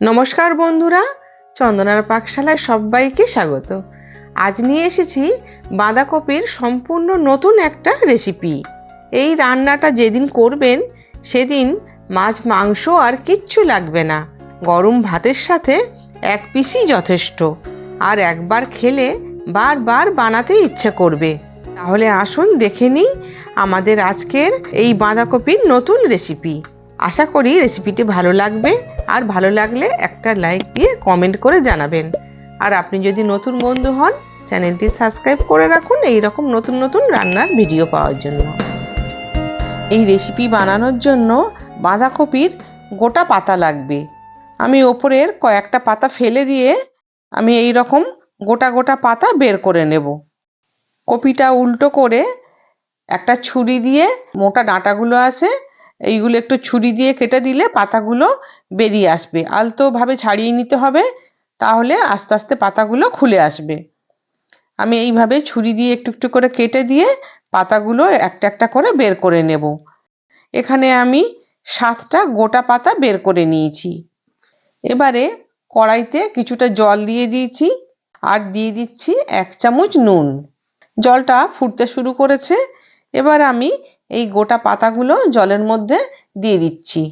নমস্কার বন্ধুরা, চন্দনার পাকশালায় সবাইকে স্বাগত। আজ নিয়ে এসেছি বাঁধাকপির সম্পূর্ণ নতুন একটা রেসিপি এই রান্নাটা যেদিন করবেন, সেদিন মাছ, মাংস আর কিচ্ছু লাগবে না। গরম ভাতের সাথে এক পিসই যথেষ্ট। আর একবার খেলে বারবার বানাতে ইচ্ছে করবে। তাহলে আসুন দেখে নিই আমাদের আজকের এই বাঁধাকপির নতুন রেসিপি আশা করি রেসিপিটি ভালো লাগবে। আর ভালো লাগলে একটা লাইক দিয়ে কমেন্ট করে জানাবেন। আর আপনি যদি নতুন বন্ধু হন, চ্যানেলটি সাবস্ক্রাইব করে রাখুন এই রকম নতুন নতুন রান্নার ভিডিও পাওয়ার জন্য। এই রেসিপি বানানোর জন্য বাঁধাকপির গোটা পাতা লাগবে। আমি ওপরের কয়েকটা পাতা ফেলে দিয়ে আমি এই রকম গোটা গোটা পাতা বের করে নেব। কপিটা উল্টো করে একটা ছুরি দিয়ে মোটা ডাঁটাগুলো আছে এইগুলো একটু ছুরি দিয়ে কেটে দিলে পাতাগুলো বেরিয়ে আসবে। আলতোভাবে ছাড়িয়ে নিতে হবে, তাহলে আস্তে আস্তে পাতাগুলো খুলে আসবে। আমি এইভাবে ছুরি দিয়ে একটু একটু করে কেটে দিয়ে পাতাগুলো একটা একটা করে বের করে নেব। এখানে আমি সাতটা গোটা পাতা বের করে নিয়েছি। এবারে কড়াইতে কিছুটা জল দিয়ে দিয়েছি আর দিয়ে দিচ্ছি এক চামচ নুন। জলটা ফুটতে শুরু করেছে। এবার আমি এই গোটা পাতাগুলো জলের মধ্যে দিয়ে দিচ্ছি।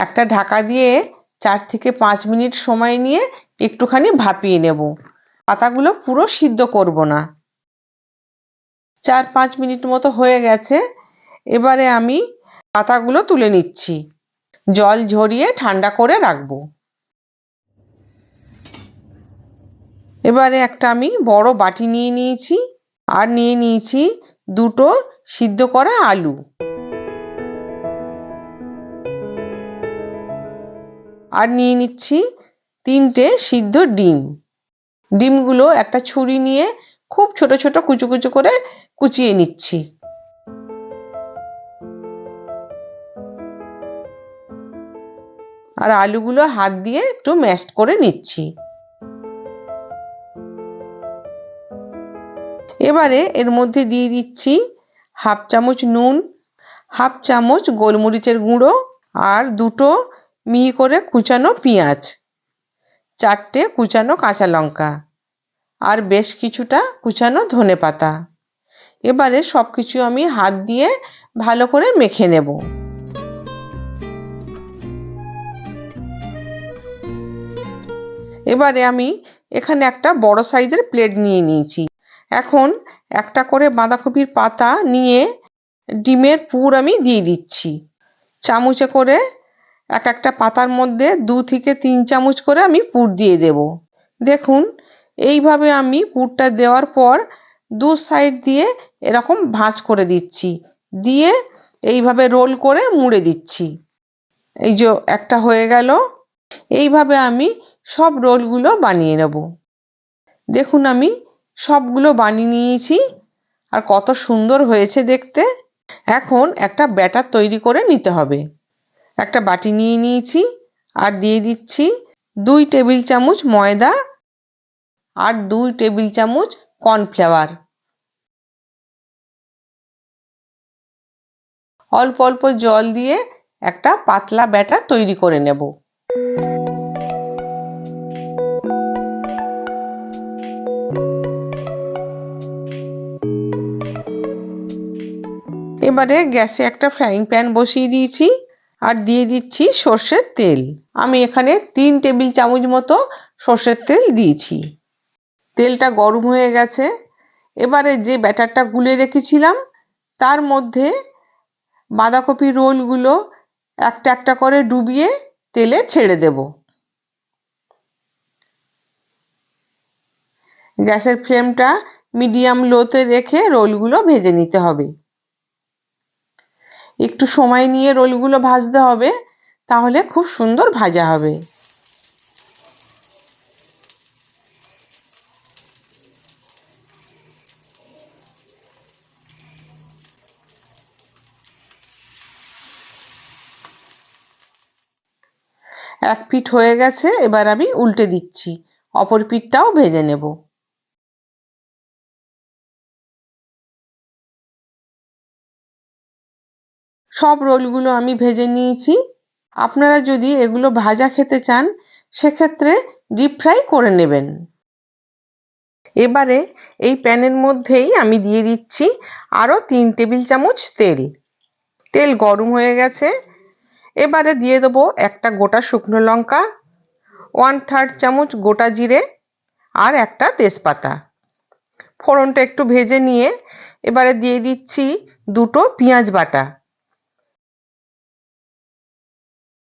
একটা ঢাকা দিয়ে চার থেকে পাঁচ মিনিট সময় নিয়ে একটুখানি ভাপিয়ে নেব। পাতাগুলো পুরো সিদ্ধ করব না। চার পাঁচ মিনিট মতো হয়ে গেছে। এবারে আমি পাতাগুলো তুলে নিচ্ছি। জল ঝরিয়ে ঠান্ডা করে রাখব। এবারে একটা আমি বড় বাটি নিয়ে নিয়েছি। আর নিয়ে নিয়েছি দুটো সিদ্ধ করা আলু। আর নিয়ে নিচ্ছি তিনটে সিদ্ধ ডিম। ডিমগুলো একটা ছুরি নিয়ে খুব ছোট ছোট কুচু কুচু করে কুচিয়ে নিচ্ছি। আর আলুগুলো হাত দিয়ে একটু ম্যাশ করে নিচ্ছি। এবারে এর মধ্যে দিয়ে দিচ্ছি হাফ চামচ নুন, হাফ চামচ গোলমরিচের গুঁড়ো আর দুটো মিহি করে কুচানো পেঁয়াজ, চারটে কুচানো কাঁচা লঙ্কা আর বেশ কিছুটা কুচানো ধনে পাতা। এবারে সব কিছু আমি হাত দিয়ে ভালো করে মেখে নেব। এবারে আমি এখানে একটা বড় সাইজের প্লেট নিয়ে নিয়েছি। এখন একটা করে বাঁধাকপির পাতা নিয়ে ডিমের পুর আমি দিয়ে দিচ্ছি। চামচে করে এক একটা পাতার মধ্যে দু থেকে তিন চামচ করে আমি পুর দিয়ে দেব। দেখুন, এইভাবে আমি পুরটা দেওয়ার পর দু সাইড দিয়ে এরকম ভাঁজ করে দিচ্ছি। দিয়ে এইভাবে রোল করে মুড়ে দিচ্ছি। এই যে একটা হয়ে গেল। এইভাবে আমি সব রোলগুলো বানিয়ে নেব। দেখুন আমি সবগুলো বানিয়ে নিয়েছি। আর কত সুন্দর হয়েছে দেখতে। এখন একটা ব্যাটার তৈরি করে নিতে হবে। একটা বাটি নিয়ে নিয়েছি আর দিয়ে দিচ্ছি দুই টেবিল চামচ ময়দা আর দুই টেবিল চামচ কর্নফ্লাওয়ার। অল্প অল্প জল দিয়ে একটা পাতলা ব্যাটার তৈরি করে নেব। এবারে গ্যাসে একটা ফ্রাইং প্যান বসিয়ে দিয়েছি আর দিয়ে দিচ্ছি সর্ষের তেল। আমি এখানে তিন টেবিল চামচ মতো সর্ষের তেল দিয়েছি। তেলটা গরম হয়ে গেছে। এবারে যে ব্যাটারটা গুলে রেখেছিলাম, তার মধ্যে বাঁধাকপি রোলগুলো একটা একটা করে ডুবিয়ে তেলে ছেড়ে দেব। গ্যাসের ফ্লেমটা মিডিয়াম লোতে রেখে রোলগুলো ভেজে নিতে হবে। একটু সময় নিয়ে রোলগুলো ভাজতে হবে, তাহলে খুব সুন্দর ভাজা হবে। এক পিঠ হয়ে গেছে, এবার আমি উল্টে দিচ্ছি। অপর পিঠটাও ভেজে নেব। সব রোলগুলো আমি ভেজে নিয়েছি। আপনারা যদি এগুলো ভাজা খেতে চান, সেক্ষেত্রে ডিপ ফ্রাই করে নেবেন। এবারে এই প্যানের মধ্যেই আমি দিয়ে দিচ্ছি আরও তিন টেবিল চামচ তেল। তেল গরম হয়ে গেছে। এবারে দিয়ে দেবো একটা গোটা শুকনো লঙ্কা ওয়ান থার্ড চামচ গোটা জিরে আর একটা তেজপাতা। ফোড়নটা একটু ভেজে নিয়ে এবারে দিয়ে দিচ্ছি দুটো পেঁয়াজ বাটা।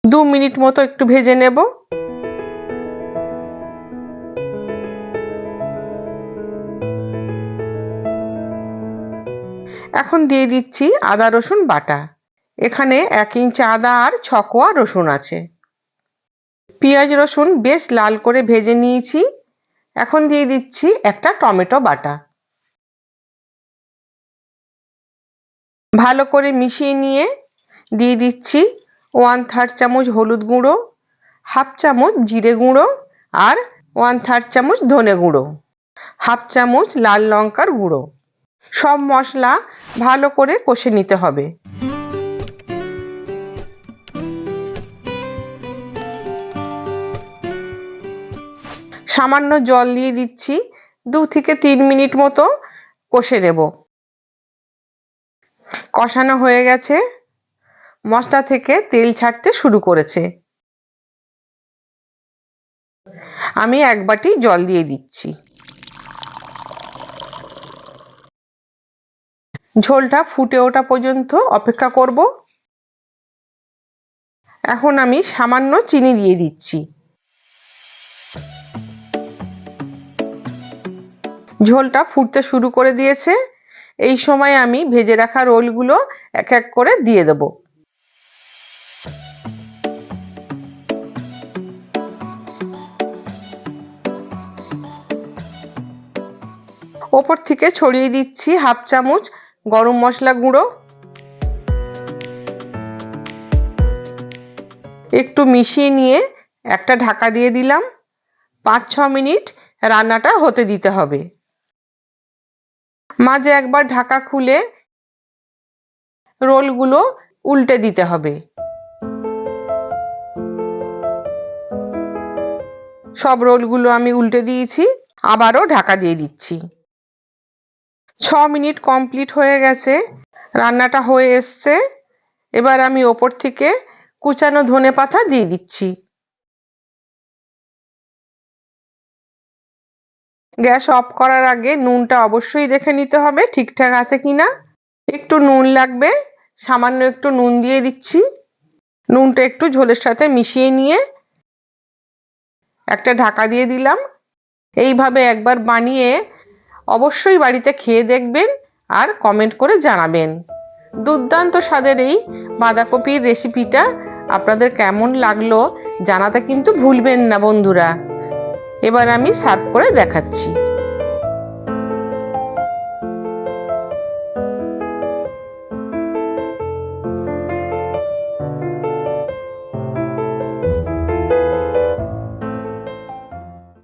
দু মিনিট মতো একটু ভেজে নেব। এখন দিয়ে দিচ্ছি আদা, রসুন বাটা। এখানে এক ইঞ্চ আদা আর ছকোয়া রসুন আছে। পেঁয়াজ, রসুন বেশ লাল করে ভেজে নিয়েছি। এখন দিয়ে দিচ্ছি একটা টমেটো বাটা। ভালো করে মিশিয়ে নিয়ে দিয়ে দিচ্ছি ওয়ান থার্ড চামচ হলুদ গুঁড়ো, হাফ চামচ জিরে গুঁড়ো আর ওয়ান থার্ড চামচ ধনে গুঁড়ো, হাফ চামচ লাল লঙ্কার গুঁড়ো। সব মশলা ভালো করে কষে নিতে হবে। সামান্য জল দিয়ে দিচ্ছি, দু থেকে তিন মিনিট মতো কষে নেব। কষানো হয়ে গেছে। মশলা থেকে তেল ছাড়তে শুরু করেছে। আমি এক বাটি জল দিয়ে দিচ্ছি। ঝোলটা ফুটে ওঠা পর্যন্ত অপেক্ষা করব। এখন আমি সামান্য চিনি দিয়ে দিচ্ছি। ঝোলটা ফুটতে শুরু করে দিয়েছে। এই সময় আমি ভেজে রাখা রোলগুলো এক এক করে দিয়ে দেব। ওপর থেকে ছড়িয়ে দিচ্ছি হাফ চামচ গরম মশলা গুঁড়ো। একটু মিশিয়ে নিয়ে একটা ঢাকা দিয়ে দিলাম। পাঁচ ছ মিনিট রান্নাটা হতে দিতে হবে। মাঝে একবার ঢাকা খুলে রোলগুলো উল্টে দিতে হবে। সব রোলগুলো আমি উল্টে দিয়েছি, আবারও ঢাকা দিয়ে দিচ্ছি। ছ মিনিট কমপ্লিট হয়ে গেছে, রান্নাটা হয়ে এসছে। এবার আমি ওপর থেকে কুচানো ধনে পাতা দিয়ে দিচ্ছি। গ্যাস অফ করার আগে নুনটা অবশ্যই দেখে নিতে হবে, ঠিকঠাক আছে কিনা। একটু নুন লাগবে, সামান্য একটু নুন দিয়ে দিচ্ছি। নুনটা একটু ঝোলের সাথে মিশিয়ে নিয়ে একটা ঢাকা দিয়ে দিলাম। এইভাবে একবার বানিয়ে অবশ্যই বাড়িতে খেয়ে দেখবেন আর কমেন্ট করে জানাবেন। দুর্দান্ত স্বাদের এই বাঁধাকপির রেসিপিটা আপনাদের কেমন লাগল জানাতে কিন্তু ভুলবেন না বন্ধুরা। এবার আমি সার্ভ করে দেখাচ্ছি।